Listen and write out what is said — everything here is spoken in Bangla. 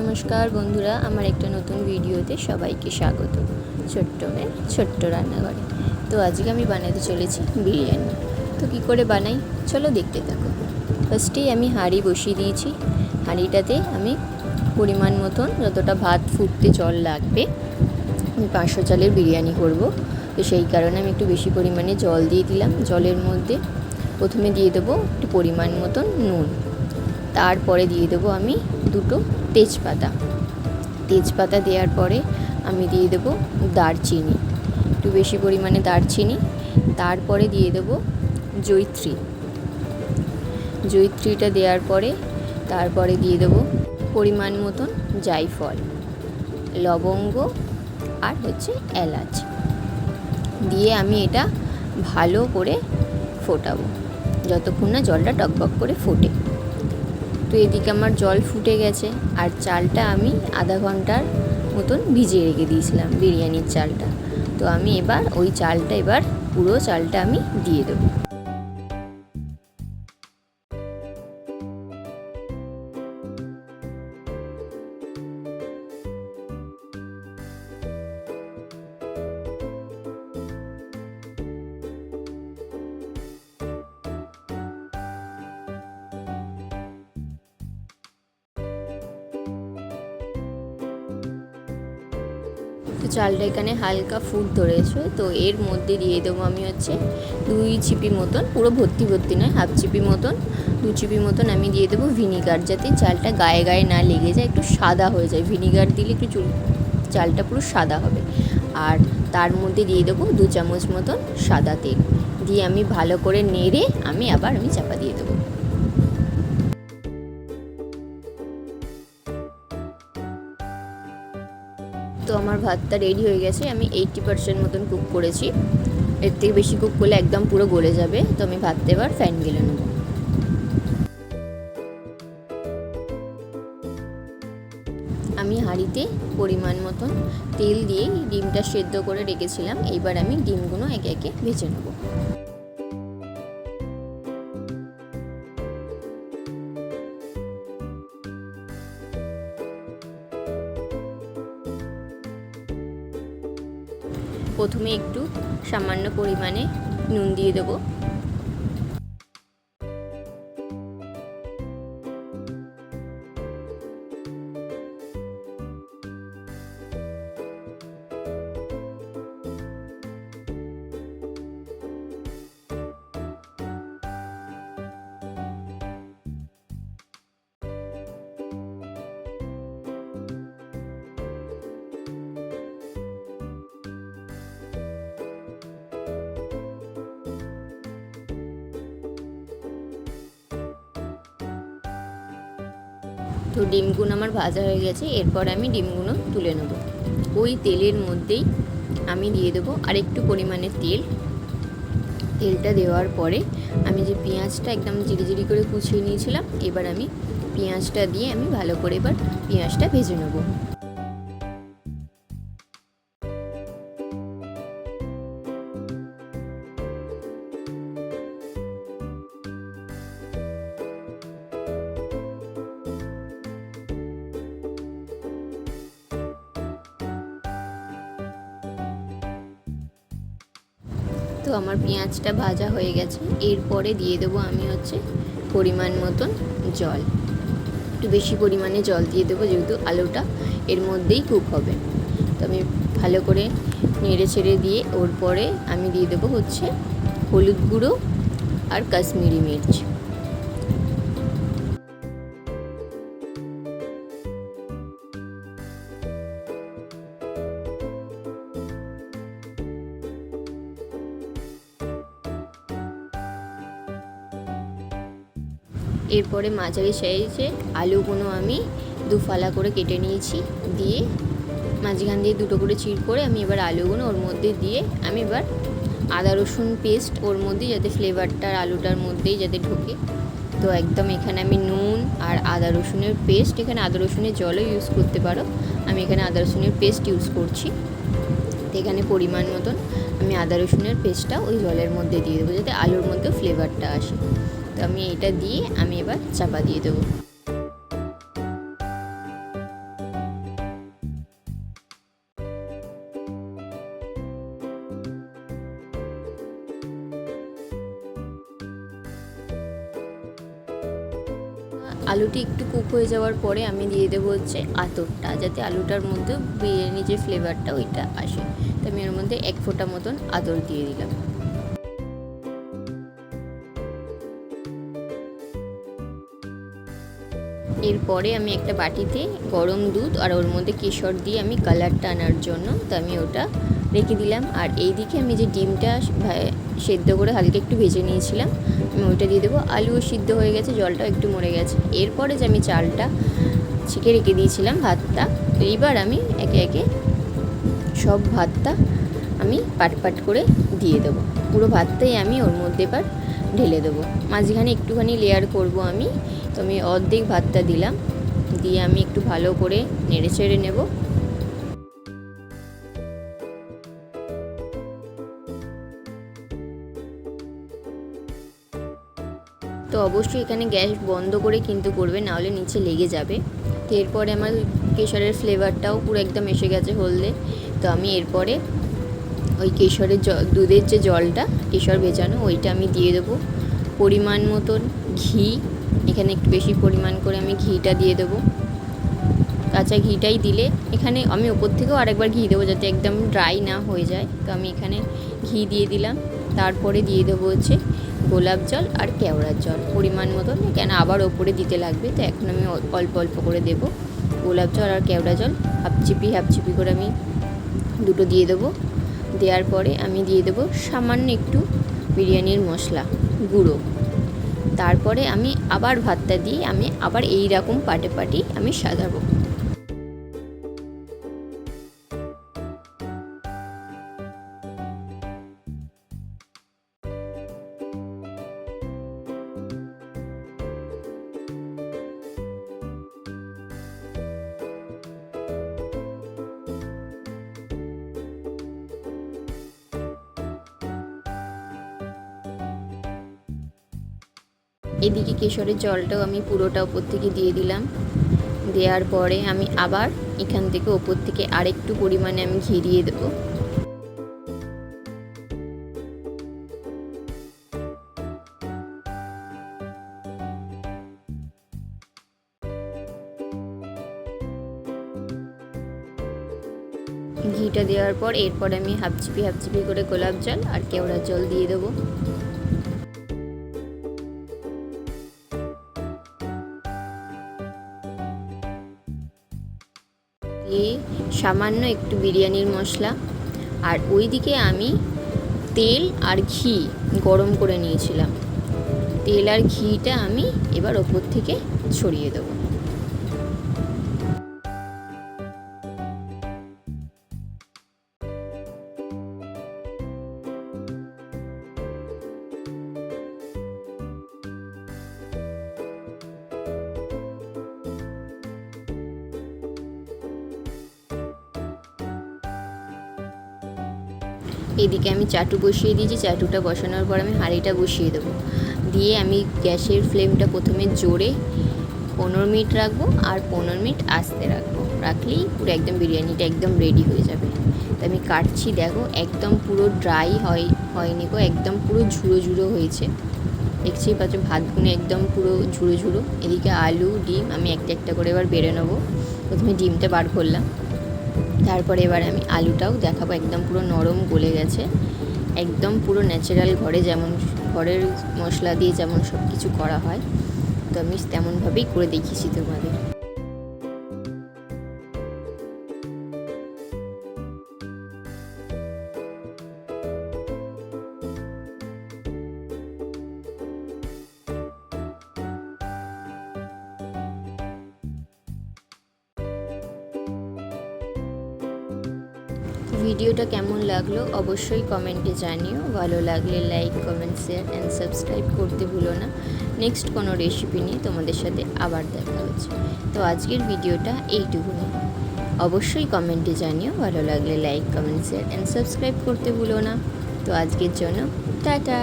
নমস্কার বন্ধুরা, আমার একটা নতুন ভিডিওতে সবাইকে স্বাগত। ছোট্ট মেয়ের ছোট্ট রান্নাঘরে। তো আজকে আমি বানাতে চলেছি বিরিয়ানি। তো কি করে বানাই? চলো দেখতে থাকো। ফার্স্টেই আমি হাঁড়ি বসিয়ে দিয়েছি। হাঁড়িটাতে আমি পরিমাণ মতন যতটা ভাত ফুটতে জল লাগবে, আমি পাঁচশো চালের বিরিয়ানি করব। তো সেই কারণে আমি একটু বেশি পরিমাণে জল দিয়ে দিলাম। জলের মধ্যে প্রথমে দিয়ে দেবো একটু পরিমাণ মতন নুন। তারপরে দিয়ে দেবো আমি দুটো তেজপাতা। তেজপাতা দেওয়ার পরে আমি দিয়ে দেবো দারচিনি। একটু বেশি পরিমাণে দারচিনি, তারপরে দিয়ে দেবো জৈত্রী। জৈত্রীটা দেওয়ার পরে তারপরে দিয়ে দেবো পরিমাণ মতন জায়ফল, লবঙ্গ আর হচ্ছে এলাচ। দিয়ে আমি এটা ভালো করে ফোটাবো। যতক্ষণ না জলটা টকবক করে ফোটে। তো এদিকে আমার জল ফুটে গেছে আর চালটা আমি আধা ঘণ্টার মতন ভিজিয়ে রেখে দিয়েছিলাম বিরিয়ানির চালটা। তো আমি এবার ওই চালটা এবার পুরো চালটা আমি দিয়ে দেবো। তো চালটা এখানে হালকা ফুট ধরেছে, তো এর মধ্যে দিয়ে দেবো আমি হচ্ছে দুই চিপি মতন, পুরো ভর্তি ভর্তি নয়, হাফ চিপি মতন, দু চিপি মতন আমি দিয়ে দেবো ভিনিগার যাতে চালটা গায়ে গায়ে না লেগে যায়, একটু সাদা হয়ে যায়। ভিনিগার দিলে একটু চুল, চালটা পুরো সাদা হবে। আর তার মধ্যে দিয়ে দেবো দু চামচ মতন সাদা তেল। দিয়ে আমি ভালো করে নেড়ে আমি আবার আমি চাপা দিয়ে দেবো। আমার ভাতটা রেডি হয়ে গেছে, আমি এইটটি পার্সেন্ট মতন কুক করেছি। এর থেকে বেশি কুক করলে একদম পুরো গলে যাবে, তো আমি ভাতটা এবার ফ্যান গেলে নেব। আমি হাঁড়িতে পরিমাণ মতন তেল দিয়ে ডিমটা সেদ্ধ করে রেখেছিলাম, এইবার আমি ডিমগুলো একে একে ভেজে নেব। প্রথমে একটু সামান্য পরিমাণে নুন দিয়ে দেবো। তো ডিমগুলো আমার ভাজা হয়ে গেছে, এরপর আমি ডিমগুলো তুলে নেব। ওই তেলের মধ্যেই আমি দিয়ে দেবো আরেকটু পরিমাণে তেল। তেলটা দেওয়ার পরে আমি যে পেঁয়াজটা একদম জিরি করে কুচিয়ে নিয়েছিলাম, এবার আমি পেঁয়াজটা দিয়ে আমি ভালো করে এবার পেঁয়াজটা ভেজে নেব। তো আমার পেঁয়াজটা ভাজা হয়ে গেছে। এরপরে দিয়ে দেবো আমি হচ্ছে পরিমাণ মতন জল। একটু বেশি পরিমাণে জল দিয়ে দেবো, যেহেতু আলুটা এর মধ্যেই কুক হবে। তো আমি ভালো করে নেড়ে ছেড়ে দিয়ে ওর পরে আমি দিয়ে দেবো হচ্ছে হলুদ গুঁড়ো আর কাশ্মীরি মির্চ। এরপরে মাঝারি সাইজে আলুগুলো আমি দু ফালা করে কেটে নিয়েছি, দিয়ে মাঝখান দিয়ে দুটো করে চির করে আমি এবার আলুগুলো ওর মধ্যে দিয়ে আমি এবার আদা রসুন পেস্ট ওর মধ্যে যাতে ফ্লেভারটার আলুটার মধ্যেই যাতে ঢোকে। তো একদম এখানে আমি নুন আর আদা রসুনের পেস্ট এখানে আদা রসুনের জলও ইউজ করতে পারো। আমি এখানে আদা রসুনের পেস্ট ইউজ করছি। এখানে পরিমাণ মতন আমি আদা রসুনের পেস্টটা ওই জলের মধ্যে দিয়ে দেবো, যাতে আলুর মধ্যে ফ্লেভারটা আসে। তো আমি এটা দিয়ে আমি এবার চাপা দিয়ে দেবো। আলুটি একটু কুক হয়ে যাওয়ার পরে আমি দিয়ে দেবো হচ্ছে আতরটা, যাতে আলুটার মধ্যে বিরিয়ানির যে ফ্লেভারটা ওইটা আসে। তো আমি ওর মধ্যে এক ফোঁটা মতন আতর দিয়ে দিলাম। এরপরে আমি একটা বাটিতে গরম দুধ আর ওর মধ্যে কেশর দিয়ে আমি কালারটা আনার জন্য তো আমি ওটা রেখে দিলাম। আর এই দিকে আমি যে ডিমটা সেদ্ধ করে হালকা একটু ভেজে নিয়েছিলাম, আমি ওইটা দিয়ে দেবো। আলুও সিদ্ধ হয়ে গেছে, জলটাও একটু মরে গেছে। এরপরে যে আমি চালটা ছেঁকে রেখে দিয়েছিলাম ভাতটা, তো এইবার আমি একে একে সব ভাতটা আমি পাট পাট করে দিয়ে দেবো। পুরো ভাতটাই আমি ওর মধ্যে এবার ঢেলে দেবো। মাঝখানে একটুখানি লেয়ার করব আমি তো আমি অর্ধেক ভাতটা দিলাম। দিয়ে আমি একটু ভালো করে নেড়ে চেড়ে নেব। তো অবশ্যই এখানে গ্যাস বন্ধ করে কিন্তু করবে নাহলে নিচে লেগে যাবে। তো এরপরে আমার কেশরের ফ্লেভারটাও পুরো একদম এসে গেছে হলদে। তো আমি এরপরে ওই কেশরের দুধের যে জলটা, কেশর ভেজানো, ওইটা আমি দিয়ে দেবো। পরিমাণ মতন ঘি এখানে একটু বেশি পরিমাণ করে আমি ঘিটা দিয়ে দেবো। কাঁচা ঘিটাই দিলে এখানে আমি ওপর থেকেও আরেকবার ঘি দেবো যাতে একদম ড্রাই না হয়ে যায়। তো আমি এখানে ঘি দিয়ে দিলাম। তারপরে দিয়ে দেবো হচ্ছে গোলাপ জল আর কেওড়ার জল পরিমাণ মতন। কেন আবার ওপরে দিতে লাগবে, তো এখন আমি অল- অল্প অল্প করে দেবো। গোলাপ জল আর কেওড়া জল হাফ চিপি হাফ চিপি করে আমি দুটো দিয়ে দেবো। দেওয়ার পরে আমি দিয়ে দেবো সামান্য একটু বিরিয়ানির মশলা গুঁড়ো। তারপরে আমি আবার ভাতটা দিয়ে আমি আবার এই রকম পাটে পাটি আমি সাজাবো। এদিকে কেশরের জলটাও আমি পুরোটা ওপর থেকে দিয়ে দিলাম। দেওয়ার পরে আমি আবার এখান থেকে ওপর থেকে আরেকটু পরিমাণে আমি ঘি দিয়ে দেবো। ঘিটা দেওয়ার পর এরপর আমি হাফ চিপি হাফ চিপি করে গোলাপ জল আর কেওড়ার জল দিয়ে দেবো। সামান্য একটু বিরিয়ানির মশলা। আর ওইদিকে আমি তেল আর ঘি গরম করে নিয়েছিলাম। তেল আর ঘিটা আমি এবার ওপর থেকে ছড়িয়ে দেবো। এদিকে আমি চাটু বসিয়ে দিয়েছি, চাটুটা বসানোর পর আমি হাঁড়িটা বসিয়ে দেবো। দিয়ে আমি গ্যাসের ফ্লেমটা প্রথমে জোরে পনেরো মিনিট রাখব আর পনেরো মিনিট আস্তে রাখব। রাখলেই পুরো একদম বিরিয়ানিটা একদম রেডি হয়ে যাবে। তো আমি কাটছি, দেখো একদম পুরো ড্রাই হয়, হয়নি গো, একদম পুরো ঝুড়ো ঝুড়ো হয়েছে। দেখছি পাচ্ছ ভাতগুলো একদম পুরো ঝুড়ো ঝুড়ো এদিকে আলু, ডিম, আমি একটা একটা করে এবার বেড়ে নেব। প্রথমে ডিমটা বার করলাম। তারপরে এবার আমি আলুটাও দেখাবো। একদম পুরো নরম গলে গেছে। একদম পুরো ন্যাচারাল ঘরে যেমন, ঘরের মশলা দিয়ে যেমন সব কিছু করা হয়, তো আমি তেমনভাবেই করে দেখিয়েছি তোমাদের। ভিডিওটা কেমন লাগল অবশ্যই কমেন্টে জানিও। ভালো লাগলে like comment share and subscribe করতে ভুলো না। নেক্সট কোনো রেসিপি নিয়ে তোমাদের সাথে আবার দেখা হচ্ছে। তো আজকের ভিডিওটা এইটুকুনি। অবশ্যই কমেন্টে জানিও। ভালো লাগলে like comment share and subscribe করতে ভুলো না। তো আজকের জন্য টাটা।